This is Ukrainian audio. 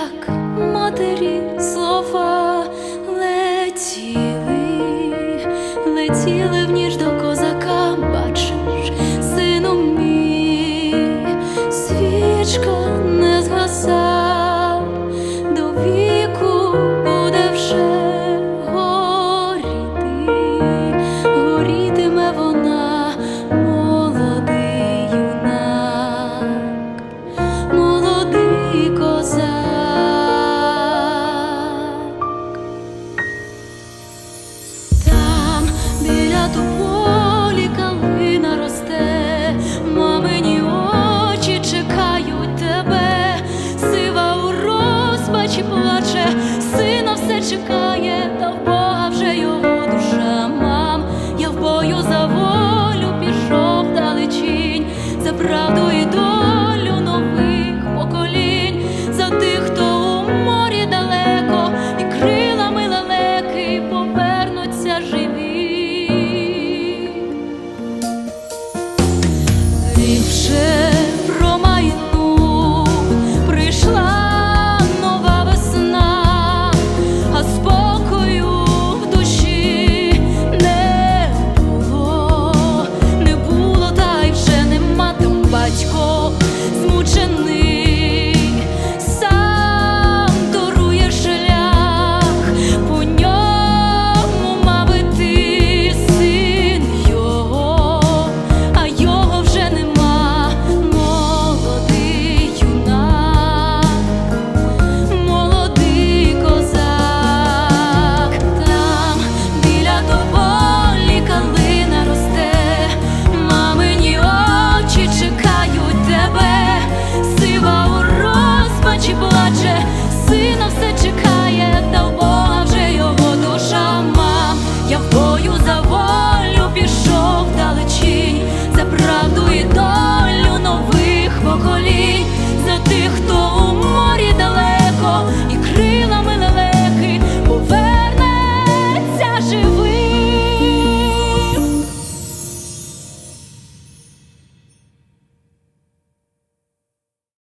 як матері слова летіли, летіли в ній. Понад у полі мамині очі чекають тебе, сива у розпачі плаче, сина все чекає, та в Бога вже його душа мам. Я в бою за волю пішов далечінь, за правду і до. тих, хто.